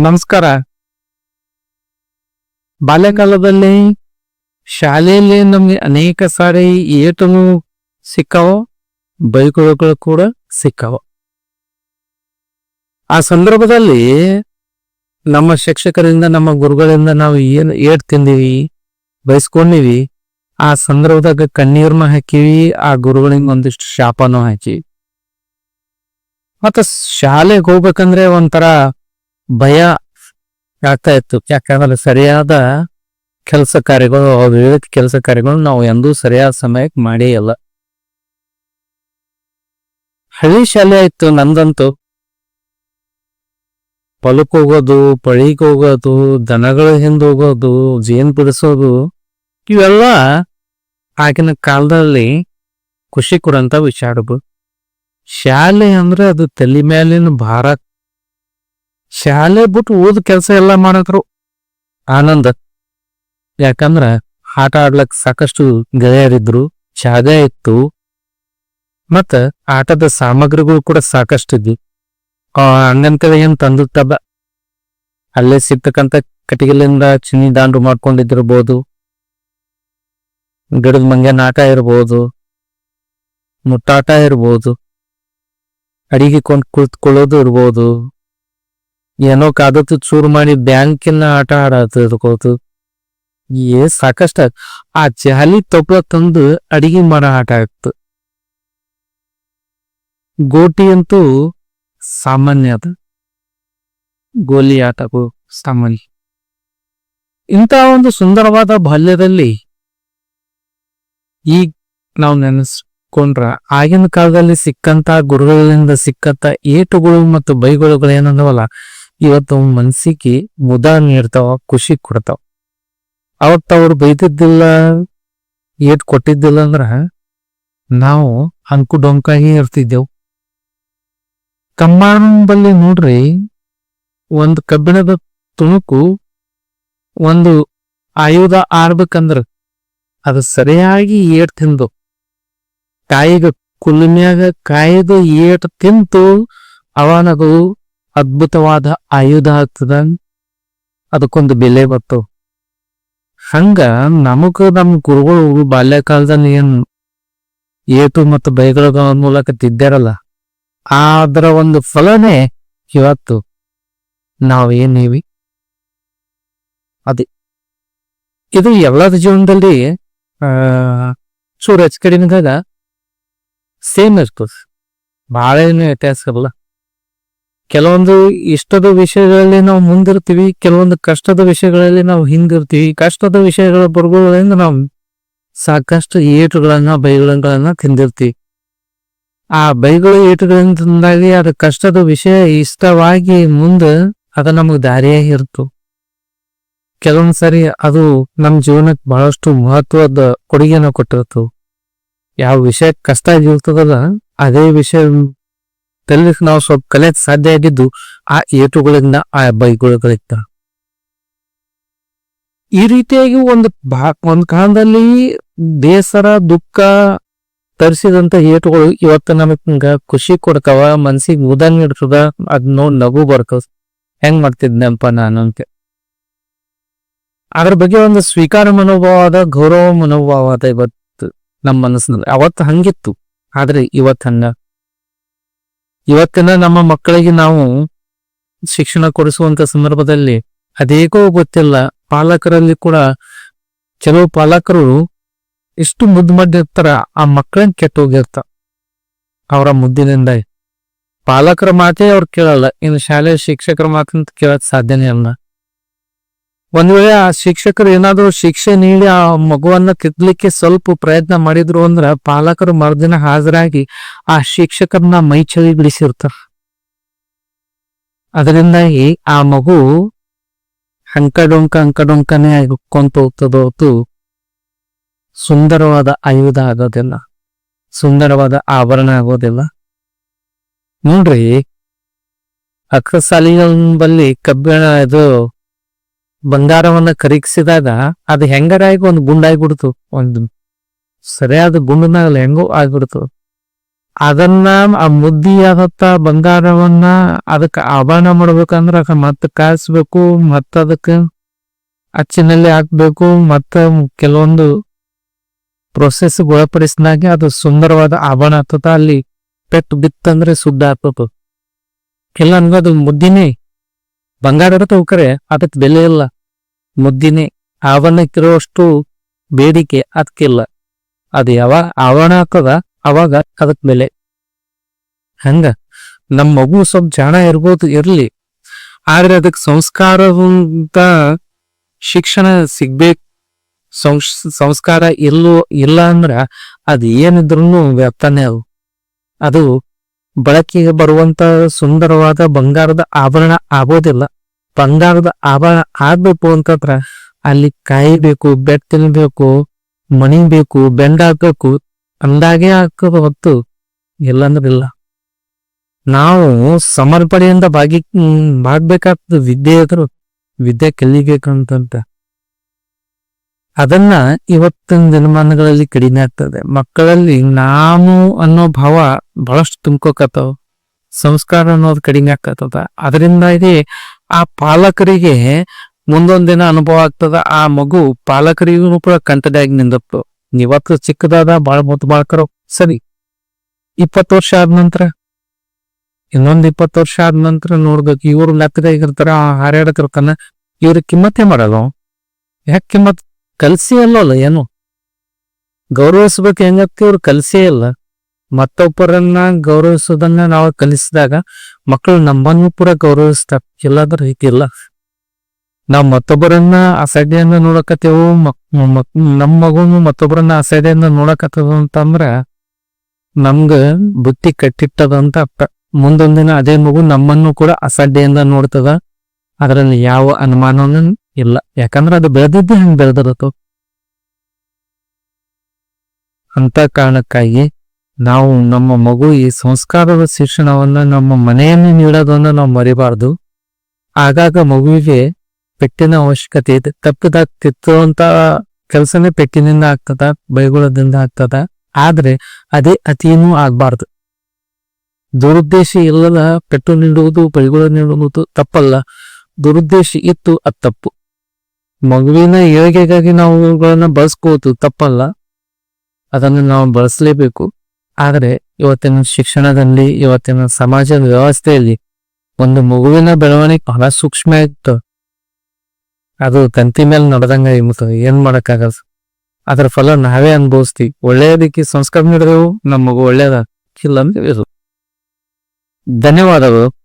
ನಮಸ್ಕಾರ. ಬಾಲ್ಯಕಾಲದಲ್ಲಿ ಶಾಲೆಯಲ್ಲಿ ನಮಗೆ ಅನೇಕ ಸಾರಿ ಏಟನು ಸಿಕ್ಕಾವ, ಬೈಕುಗಳು ಕೂಡ ಸಿಕ್ಕಾವ. ಆ ಸಂದರ್ಭದಲ್ಲಿ ನಮ್ಮ ಶಿಕ್ಷಕರಿಂದ, ನಮ್ಮ ಗುರುಗಳಿಂದ ನಾವು ಏನು ಏಟ್ ತಿಂದೀವಿ, ಬಯಸ್ಕೊಂಡಿವಿ, ಆ ಸಂದರ್ಭದಾಗ ಕಣ್ಣೀರ್ನ ಹಾಕಿವಿ, ಆ ಗುರುಗಳಿಗೆ ಒಂದಿಷ್ಟು ಶಾಪನೂ ಹಾಕಿವಿ. ಮತ್ತ ಶಾಲೆಗೆ ಹೋಗ್ಬೇಕಂದ್ರೆ ಒಂಥರ ಭಯ ಆಗ್ತಾ ಇತ್ತು. ಯಾಕಂದ್ರೆ ಸರಿಯಾದ ಕೆಲಸ ಕಾರ್ಯಗಳು ಹೇಳಿದ ಕೆಲಸ ಕಾರ್ಯಗಳು ನಾವು ಎಂದೂ ಸರಿಯಾದ ಸಮಯಕ್ಕೆ ಮಾಡೇ ಇಲ್ಲ. ಹಳ್ಳಿ ಶಾಲೆ ಆಯ್ತು ನಂದಂತೂ. ಹೊಲಕ್ ಹೋಗೋದು, ಪಳಿಗೆ ಹೋಗೋದು, ದನಗಳ ಹಿಂದೆ ಹೋಗೋದು, ಜೇನ್ ಬಿಡಿಸೋದು, ಇವೆಲ್ಲ ಆಗಿನ ಕಾಲದಲ್ಲಿ ಖುಷಿ ಕೊಡಂತ ವಿಚಾರಗಳು. ಶಾಲೆ ಅಂದ್ರೆ ಅದು ತಲೆ ಮೇಲಿನ ಭಾರ ಶಾಲೆ ಬಿಟ್ಟು ಓದ್ ಕೆಲಸ ಎಲ್ಲ ಮಾಡಿದ್ರು ಆನಂದ. ಯಾಕಂದ್ರ ಆಟ ಆಡ್ಲಕ್ ಸಾಕಷ್ಟು ಗೆಳೆಯರಿದ್ರು, ಜಾಗ ಇತ್ತು. ಮತ್ತ ಆಟದ ಸಾಮಗ್ರಿಗಳು ಕೂಡ ಸಾಕಷ್ಟು ಇದ್ವು ಆ ಹಂಗಂತೇಳಿ ಏನ್ ತಂದಿರ್ತದ ಅಲ್ಲೇ ಸಿಗ್ತಕ್ಕಂತ ಕಟ್ಟಿಗೆಲಿಂದ ಚಿನ್ನಿ ದಾಂಡು ಮಾಡ್ಕೊಂಡಿದ್ದಿರ್ಬೋದು. ಗಿಡದ ಮಂಗೆ ನಾಟ ಇರ್ಬೋದು. ಮುಟ್ಟಾಟ ಇರ್ಬೋದು. ಅಡಿಗೆ ಕೊಂಡು ಕುಳಿತುಕೊಳ್ಳೋದು ಇರ್ಬೋದು. ಏನೋ ಕಾದತ್ತು ಚೂರು ಮಾಡಿ ಬ್ಯಾಂಕಿನ ಆಟ ಇರ್ಬೋದು ಏ, ಸಾಕಷ್ಟ. ಆ ಜಾಲಿ ತೊಪ್ಲ ತಂದು ಅಡಿಗೆ ಮಾಡೋ ಆಟ ಆಗ್ತು ಗೋಟಿ ಅಂತೂ ಸಾಮಾನ್ಯ ಅದ. ಗೋಲಿ ಆಟಗೂ ಸಾಮಾನ್ಯ. ಇಂಥ ಒಂದು ಸುಂದರವಾದ ಬಾಲ್ಯದಲ್ಲಿ ಈಗ ನಾವು ನೆನೆಸ್ಕೊಂಡ್ರ ಆಗಿನ ಕಾಲದಲ್ಲಿ ಸಿಕ್ಕಂತ ಗುರುಗಳಿಂದ ಸಿಕ್ಕಂತ ಏಟುಗಳು ಮತ್ತು ಬೈಗುಳುಗಳು ಏನಂದವಲ್ಲ ಇವತ್ತು ಮನ್ಸಿಗೆ ಮುದ ನೀಡ್ತಾವ, ಖುಷಿ ಕೊಡ್ತಾವ. ಅವತ್ತು ಅವ್ರು ಬೈದಿದ್ದಿಲ್ಲ, ಏಟ್ ಕೊಟ್ಟಿದ್ದಿಲ್ಲ ಅಂದ್ರ ನಾವು ಅಂಕು ಡೊಂಕಾಗಿ ಇರ್ತಿದ್ದೆವು. ಕಮ್ಮಾಣಂಬಲ್ಲಿ ನೋಡ್ರಿ, ಒಂದು ಕಬ್ಬಿಣದ ತುಣುಕು ಒಂದು ಆಯುಧ ಆರ್ಬೇಕಂದ್ರ ಅದು ಸರಿಯಾಗಿ ಏಟ್ ತಿಂದು, ಕಾಯಿಗ ಕುಲ್ಮ್ಯಾಗ ಕಾಯ್ದು ಏಟ್ ತಿಂತು ಅವನದು ಅದ್ಭುತವಾದ ಆಯುಧ ಆಗ್ತದ ಅದಕ್ಕೊಂದು ಬೆಲೆ ಬತ್ತು ಹಂಗ ನಮಗ ನಮ್ ಗುರುಗಳು ಬಾಲ್ಯಕಾಲದಲ್ಲಿ ಏನ್ ಏಟು ಮತ್ತು ಬೈಗಳ ಮೂಲಕ ತಿದ್ದಾರಲ್ಲ ಅದರ ಒಂದು ಫಲನೇ ಇವತ್ತು ನಾವೇನೀವಿ ಅದೇ. ಇದು ಎಲ್ಲರ ಜೀವನದಲ್ಲಿ ಚೂರು ಹೆಚ್ಚು ಕಡಿಮೆದಾಗ ಸೇಮ್ ಇರ್ತದೆ. ಬಹಳ ಏನು ವ್ಯತ್ಯಾಸ ಇರಲ್ಲ ಕೆಲವೊಂದು ಇಷ್ಟದ ವಿಷಯಗಳಲ್ಲಿ ನಾವು ಮುಂದಿರ್ತೀವಿ, ಕೆಲವೊಂದು ಕಷ್ಟದ ವಿಷಯಗಳಲ್ಲಿ ನಾವು ಹಿಂದಿರ್ತೀವಿ. ಕಷ್ಟದ ವಿಷಯಗಳ ಬರುವುದರಿಂದ ನಾವು ಸಾಕಷ್ಟು ಏಟುಗಳನ್ನ ಬೈಗಳನ್ನ ತಿಂದಿರ್ತೀವಿ. ಆ ಬೈಗಳು ಏಟುಗಳಿಂದಾಗಿ ಅದು ಕಷ್ಟದ ವಿಷಯ ಇಷ್ಟವಾಗಿ ಮುಂದೆ ಅದು ನಮಗೆ ದಾರಿಯಾಗಿ ಇರ್ತು. ಕೆಲವೊಂದು ಸರಿ ಅದು ನಮ್ಮ ಜೀವನಕ್ಕೆ ಬಹಳಷ್ಟು ಮಹತ್ವದ ಕೊಡುಗೆನ ಕೊಟ್ಟಿರ್ತು ಯಾವ ವಿಷಯ ಕಷ್ಟ ಆಗಿರ್ತದಲ್ಲ, ಅದೇ ವಿಷಯ ಕಲಿಯಕ್ ನಾವು ಸ್ವಲ್ಪ ಕಲಿಯಕ್ ಸಾಧ್ಯ ಆಗಿದ್ದು, ಆ ಏಟುಗಳಿಂದ ಆ ಬೈಗುಳುಗಳಿಂದ. ಈ ರೀತಿಯಾಗಿ ಒಂದು ಬಾ ಒಂದ್ ಕಾಲದಲ್ಲಿ ಬೇಸರ, ದುಃಖ ತರಿಸಿದಂತ ಏಟುಗಳು ಇವತ್ತು ನಮಗ್ ಖುಷಿ ಕೊಡ್ತಾವ, ಮನ್ಸಿಗೆ ಮುದ ನೀಡ್ತದ, ಅದ್ ನೋಡ್ ನಗು ಬರ್ತದ ಹೆಂಗ್ ಮಾಡ್ತಿದ್ನಪ್ಪ ನಾನು ಅಂತ. ಅದ್ರ ಬಗ್ಗೆ ಒಂದು ಸ್ವೀಕಾರ ಮನೋಭಾವ ಅದ, ಗೌರವ ಮನೋಭಾವ ಅದ ಇವತ್ತು ನಮ್ಮ ಮನಸ್ಸಿನಲ್ಲಿ. ಅವತ್ತು ಹಂಗಿತ್ತು. ಆದ್ರೆ ಇವತ್ತು ಹಂಗ ಇವತ್ತಿನ ನಮ್ಮ ಮಕ್ಕಳಿಗೆ ನಾವು ಶಿಕ್ಷಣ ಕೊಡಿಸುವಂತ ಸಂದರ್ಭದಲ್ಲಿ ಅದೇಕೋ ಗೊತ್ತಿಲ್ಲ. ಪಾಲಕರಲ್ಲಿ ಕೂಡ ಕೆಲವು ಪಾಲಕರು ಎಷ್ಟು ಮುದ್ದು ಮಾಡಿರ್ತಾರ, ಆ ಮಕ್ಕಳನ್ನ ಕೆಟ್ಟ ಹೋಗಿರ್ತ. ಅವರ ಮುದ್ದಿನಿಂದ. ಪಾಲಕರ ಮಾತೇ ಅವ್ರು ಕೇಳಲ್ಲ. ಇನ್ನು ಶಾಲೆಯ ಶಿಕ್ಷಕರ ಮಾತಂತ ಕೇಳಕ್ ಸಾಧ್ಯನೇ ಅಲ್ಲ ಒಂದ್ ವೇಳೆ ಆ ಶಿಕ್ಷಕರು ಏನಾದ್ರು ಶಿಕ್ಷೆ ನೀಡಿ ಆ ಮಗುವನ್ನ ತಿದ್ದಲಿಕ್ಕೆ ಸ್ವಲ್ಪ ಪ್ರಯತ್ನ ಮಾಡಿದ್ರು ಅಂದ್ರ ಪಾಲಕರು ಮರುದಿನ ಹಾಜರಾಗಿ ಆ ಶಿಕ್ಷಕರನ್ನ ಮೈ ಚಳಿ ಬಿಡಿಸಿರ್ತಾರ. ಅದರಿಂದಾಗಿ ಆ ಮಗು ಹಂಕಡೊಂಕ ಅಂಕಡೊಂಕನೇ ಕೊಂತ ಹೋಗ್ತದೋತು ಸುಂದರವಾದ ಆಯುಧ ಆಗೋದಿಲ್ಲ, ಸುಂದರವಾದ ಆಭರಣ ಆಗೋದಿಲ್ಲ. ನೋಡ್ರಿ ಅಕ್ಕಸಾಲಿಗಳಲ್ಲಿ ಕಬ್ಬಿಣ ಇದು ಬಂಗಾರವನ್ನ ಕರಗಿಸಿದಾಗ ಅದು ಹೆಂಗರಾಗಿ ಒಂದು ಗುಂಡಾಗ್ಬಿಡ್ತು. ಒಂದು ಸರಿಯಾದ ಗುಂಡನಾಗಲ್ಲ, ಹೆಂಗೋ ಆಗ್ಬಿಡ್ತು. ಅದನ್ನ ಆ ಮುದ್ದಿಯಾದತ್ತ ಬಂಗಾರವನ್ನ ಅದಕ್ಕೆ ಆಭರಣ ಮಾಡ್ಬೇಕಂದ್ರ ಅದ ಮತ್ತೆ ಕಾಯಿಸ್ಬೇಕು, ಮತ್ತ ಅದಕ್ಕ ಅಚ್ಚಿನಲ್ಲಿ ಹಾಕ್ಬೇಕು, ಮತ್ತ ಕೆಲವೊಂದು ಪ್ರೊಸೆಸ್ ಒಳಪಡಿಸಿದಾಗೆ ಅದು ಸುಂದರವಾದ ಆಭರಣ ಆಗ್ತದ. ಅಲ್ಲಿ ಪೆಟ್ಟು ಬಿತ್ತಂದ್ರೆ ಸುದ್ದ ಆಗ್ತದ. ಇಲ್ಲ ಅದು ಮುದ್ದಿನೇ ಬಂಗಾರ ಇರ್ತಾವ ಕರೆ ಅದಕ್ಕೆ ಬೆಲೆ ಇಲ್ಲ. ಮುದ್ದಿನಿ ಆವರಣಕ್ಕಿರೋಷ್ಟು ಬೇಡಿಕೆ ಅದಕ್ಕಿಲ್ಲ ಅದು ಯಾವಾಗ ಆವರಣ ಹಾಕದ ಅವಾಗ ಅದಕ್ಕೆ ಬೆಲೆ. ಹಂಗ ನಮ್ಮ ಮಗು ಸ್ವಲ್ಪ ಜಾಣ ಇರ್ಬೋದು ಇರ್ಲಿ. ಆದ್ರೆ ಅದಕ್ಕೆ ಸಂಸ್ಕಾರವಂತ ಶಿಕ್ಷಣ ಸಿಗ್ಬೇಕು. ಸಂಸ್ ಸಂಸ್ಕಾರ ಇಲ್ಲೋ, ಇಲ್ಲ ಅಂದ್ರ ಅದು ಏನಿದ್ರು ವ್ಯರ್ಥನೇ ಅವು ಅದು ಬಳಕೆಗೆ ಬರುವಂತ ಸುಂದರವಾದ ಬಂಗಾರದ ಆಭರಣ ಆಗೋದಿಲ್ಲ. ಬಂಗಾರದ ಆಭರಣ ಆಗ್ಬೇಕು ಅಂತಂದ್ರ ಅಲ್ಲಿ ಕಾಯಿ ಬೇಕು ಬೆಟ್ ತಿನ್ಬೇಕು ಮಣಿ ಬೇಕು, ಬೆಂಡ ಹಾಕಬೇಕು, ಅಂದಾಗೆ ಹಾಕೋದು ಹೊತ್ತು ಇಲ್ಲಂದ್ರ ಇಲ್ಲ ನಾವು ಸಮರ್ಪಣೆಯಿಂದ ಬಾಗಿ ಬಾಗ್ಬೇಕಾಗ್ತದ ವಿದ್ಯೆ ಎದುರು ವಿದ್ಯೆ ಕಲಿಬೇಕಂತಂತ. ಅದನ್ನ ಇವತ್ತಿನ ದಿನಮಾನಗಳಲ್ಲಿ ಕಡಿಮೆ ಆಗ್ತದೆ. ಮಕ್ಕಳಲ್ಲಿ ನಾನು ಅನ್ನೋ ಭಾವ ಬಹಳಷ್ಟು ತುಂಬ್ಕೋಕತ್ತವ ಸಂಸ್ಕಾರ ಅನ್ನೋದು ಕಡಿಮೆ ಆಗ್ತದ. ಅದರಿಂದಾಗಿ ಆ ಪಾಲಕರಿಗೆ ಮುಂದೊಂದ್ ದಿನ ಅನುಭವ ಆಗ್ತದ. ಆ ಮಗು ಪಾಲಕರಿಗೂ ಕೂಡ ಕಂಟದಾಗಿ ನಿಂದತ್ತು ಇವತ್ತು ಚಿಕ್ಕದಾದ ಬಾಳ ಮುದ್ದು ಬಾಳ್ಕರು. ಸರಿ. ಇಪ್ಪತ್ತು ವರ್ಷ ಆದ ನಂತರ? ಇನ್ನೊಂದ್ ಇಪ್ಪತ್ತು ವರ್ಷ ಆದ ನಂತರ ನೋಡ್ಬೇಕು. ಇವ್ರು ಲೆಕ್ಕದಾಗಿರ್ತಾರ ಹಾರಾಡತಿರ್ಕನ ಇವ್ರ ಕಿಮ್ಮತ್ತೇ ಮಾಡಲ್ಲ. ಯಾಕೆ ಕಿಮ್ಮತ್ ಕಲ್ಸಿ ಅಲ್ಲಲ್ಲ ಏನು? ಗೌರವಿಸ್ಬೇಕು ಹೆಂಗತ್ತೆ ಇವ್ರು ಕಲ್ಸೇ ಇಲ್ಲ. ಮತ್ತೊಬ್ಬರನ್ನ ಗೌರವಿಸೋದನ್ನ ನಾವು ಕಲಿಸಿದಾಗ ಮಕ್ಕಳು ನಮ್ಮನ್ನು ಕೂಡ ಗೌರವಿಸ್ತಾರ. ಇಲ್ಲಾಂದ್ರೆ ಹೀಗಿಲ್ಲ. ನಾವು ಮತ್ತೊಬ್ಬರನ್ನ ಅಸಡ್ಡೆಯನ್ನ ನೋಡಕತ್ತೇವು ನಮ್ಮ ಮಗುನು ಮತ್ತೊಬ್ಬರನ್ನ ಅಸಡ್ಡೆಯನ್ನ ನೋಡಕತ್ತದ ಅಂತಂದ್ರ ನಮ್ಗ ಬುತ್ತಿ ಕಟ್ಟಿಟ್ಟದಂತ ಅರ್ಥ. ಮುಂದೊಂದಿನ ಅದೇ ಮಗು ನಮ್ಮನ್ನು ಕೂಡ ಅಸಡ್ಡೆಯಿಂದ ನೋಡ್ತದ. ಅದರಲ್ಲಿ ಯಾವ ಅನುಮಾನನೂ ಇಲ್ಲ. ಯಾಕಂದ್ರೆ ಅದು ಬೆಳೆದಿದ್ದೆ ಹೆಂಗ್ ಬೆಳೆದಿರತ್ತು ಅಂತ ಕಾರಣಕ್ಕಾಗಿ ನಾವು ನಮ್ಮ ಮಗು ಈ ಸಂಸ್ಕಾರದ ಶಿಕ್ಷಣವನ್ನ ನಮ್ಮ ಮನೆಯನ್ನು ನೀಡೋದನ್ನ ನಾವು ಮರಿಬಾರ್ದು. ಆಗಾಗ ಮಗುವಿಗೆ ಪೆಟ್ಟಿನ ಅವಶ್ಯಕತೆ ಇದೆ. ತಪ್ಪಿದಾಗ ಅಂತ ಕೆಲಸನೇ ಪೆಟ್ಟಿನಿಂದ ಆಗ್ತದ, ಬೈಗುಳದಿಂದ ಆಗ್ತದ. ಆದ್ರೆ ಅದೇ ಅತಿನೂ ಆಗ್ಬಾರ್ದು. ದುರುದ್ದೇಶ ಇಲ್ಲದ ಪೆಟ್ಟು ನೀಡುವುದು, ಬೈಗುಳ ನೀಡುವುದು ತಪ್ಪಲ್ಲ. ದುರುದ್ದೇಶ ಇತ್ತು, ಅದು ತಪ್ಪು. ಮಗುವಿನ ಏಳಿಗೆಗಾಗಿ ನಾವು ಇವುಗಳನ್ನ ಬಳಸ್ಕೋದು ತಪ್ಪಲ್ಲ. ಅದನ್ನು ನಾವು ಬಳಸಲೇಬೇಕು. ಆದರೆ ಇವತ್ತಿನ ಶಿಕ್ಷಣದಲ್ಲಿ, ಇವತ್ತಿನ ಸಮಾಜದ ವ್ಯವಸ್ಥೆಯಲ್ಲಿ ಒಂದು ಮಗುವಿನ ಬೆಳವಣಿಗೆ ಬಹಳ ಸೂಕ್ಷ್ಮ ಇತ್ತು. ಅದು ತಂತಿ ಮೇಲೆ ನಡೆದಂಗ ಏನ್ ಮಾಡಕ್ಕಾಗಲ್ಲ. ಅದ್ರ ಫಲ ನಾವೇ ಅನುಭವಿಸ್ತೀವಿ. ಒಳ್ಳೆಯದಕ್ಕೆ ಸಂಸ್ಕಾರ ನೀಡಿದೆವು ನಮ್ಮ ಮಗು ಒಳ್ಳೇದ ಇಲ್ಲ ಅಂದ್ರೆ ಧನ್ಯವಾದಗಳು.